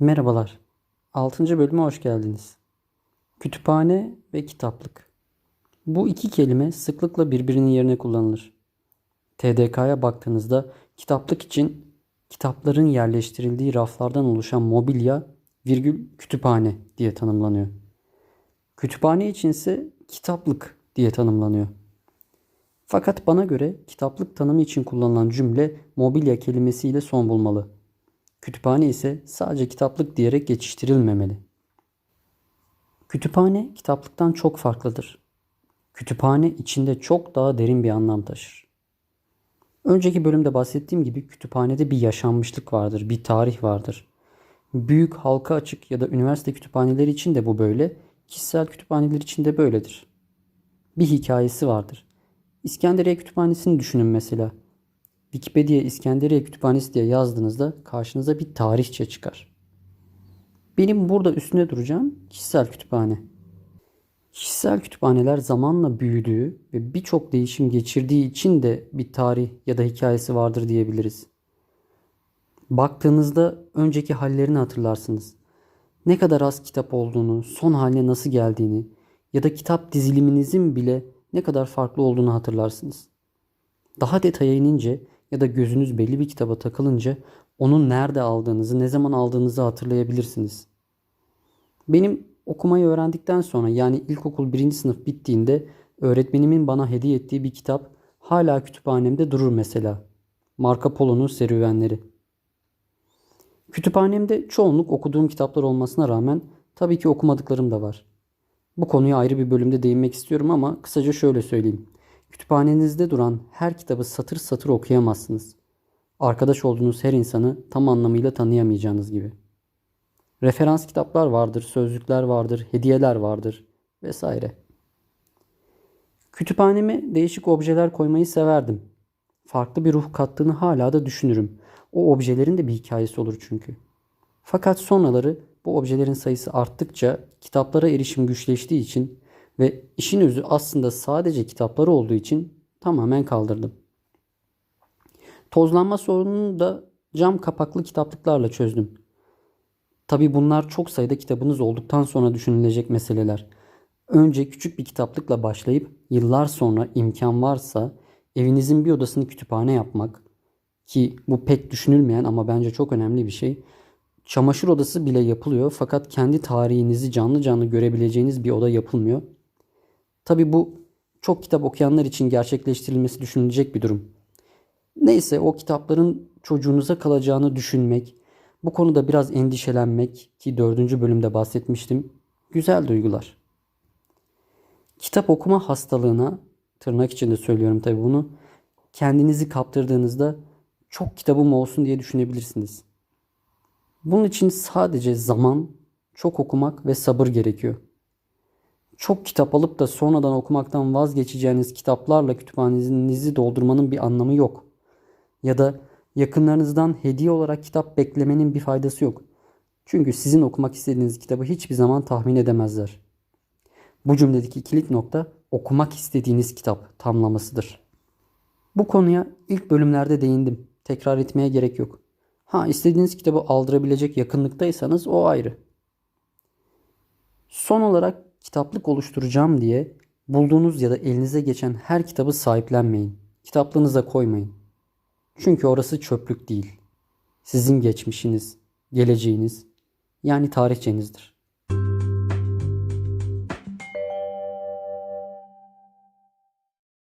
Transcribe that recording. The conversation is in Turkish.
Merhabalar. 6. bölüme hoş geldiniz. Kütüphane ve kitaplık. Bu iki kelime sıklıkla birbirinin yerine kullanılır. TDK'ya baktığınızda kitaplık için kitapların yerleştirildiği raflardan oluşan mobilya virgül kütüphane diye tanımlanıyor. Kütüphane içinse kitaplık diye tanımlanıyor. Fakat bana göre kitaplık tanımı için kullanılan cümle mobilya kelimesiyle son bulmalı. Kütüphane ise sadece kitaplık diyerek geçiştirilmemeli. Kütüphane kitaplıktan çok farklıdır. Kütüphane içinde çok daha derin bir anlam taşır. Önceki bölümde bahsettiğim gibi kütüphanede bir yaşanmışlık vardır, bir tarih vardır. Büyük halka açık ya da üniversite kütüphaneleri için de bu böyle, kişisel kütüphaneler için de böyledir. Bir hikayesi vardır. İskenderiye Kütüphanesi'ni düşünün mesela. Wikipedia İskenderiye Kütüphanesi diye yazdığınızda karşınıza bir tarihçe çıkar. Benim burada üstüne duracağım kişisel kütüphane. Kişisel kütüphaneler zamanla büyüdüğü ve birçok değişim geçirdiği için de bir tarih ya da hikayesi vardır diyebiliriz. Baktığınızda önceki hallerini hatırlarsınız. Ne kadar az kitap olduğunu, son haline nasıl geldiğini ya da kitap diziliminizin bile ne kadar farklı olduğunu hatırlarsınız. Daha detaya inince ya da gözünüz belli bir kitaba takılınca onun nerede aldığınızı, ne zaman aldığınızı hatırlayabilirsiniz. Benim okumayı öğrendikten sonra yani ilkokul birinci sınıf bittiğinde öğretmenimin bana hediye ettiği bir kitap hala kütüphanemde durur mesela. Marco Polo'nun serüvenleri. Kütüphanemde çoğunluk okuduğum kitaplar olmasına rağmen tabii ki okumadıklarım da var. Bu konuya ayrı bir bölümde değinmek istiyorum ama kısaca şöyle söyleyeyim. Kütüphanenizde duran her kitabı satır satır okuyamazsınız. Arkadaş olduğunuz her insanı tam anlamıyla tanıyamayacağınız gibi. Referans kitaplar vardır, sözlükler vardır, hediyeler vardır vesaire. Kütüphaneme değişik objeler koymayı severdim. Farklı bir ruh kattığını hala da düşünürüm. O objelerin de bir hikayesi olur çünkü. Fakat sonraları bu objelerin sayısı arttıkça kitaplara erişim güçleştiği için ve işin özü aslında sadece kitapları olduğu için tamamen kaldırdım. Tozlanma sorununu da cam kapaklı kitaplıklarla çözdüm. Tabi bunlar çok sayıda kitabınız olduktan sonra düşünülecek meseleler. Önce küçük bir kitaplıkla başlayıp yıllar sonra imkan varsa evinizin bir odasını kütüphane yapmak ki bu pek düşünülmeyen ama bence çok önemli bir şey. Çamaşır odası bile yapılıyor fakat kendi tarihinizi canlı canlı görebileceğiniz bir oda yapılmıyor. Tabi bu çok kitap okuyanlar için gerçekleştirilmesi düşünülecek bir durum. Neyse o kitapların çocuğunuza kalacağını düşünmek, bu konuda biraz endişelenmek ki dördüncü bölümde bahsetmiştim. Güzel duygular. Kitap okuma hastalığına, tırnak içinde söylüyorum tabi bunu, kendinizi kaptırdığınızda çok kitabım olsun diye düşünebilirsiniz. Bunun için sadece zaman, çok okumak ve sabır gerekiyor. Çok kitap alıp da sonradan okumaktan vazgeçeceğiniz kitaplarla kütüphanenizi doldurmanın bir anlamı yok. Ya da yakınlarınızdan hediye olarak kitap beklemenin bir faydası yok. Çünkü sizin okumak istediğiniz kitabı hiçbir zaman tahmin edemezler. Bu cümledeki kilit nokta okumak istediğiniz kitap tamlamasıdır. Bu konuya ilk bölümlerde değindim. Tekrar etmeye gerek yok. Ha istediğiniz kitabı aldırabilecek yakınlıktaysanız o ayrı. Son olarak kitaplık oluşturacağım diye bulduğunuz ya da elinize geçen her kitabı sahiplenmeyin. Kitaplığınıza koymayın. Çünkü orası çöplük değil. Sizin geçmişiniz, geleceğiniz yani tarihçenizdir.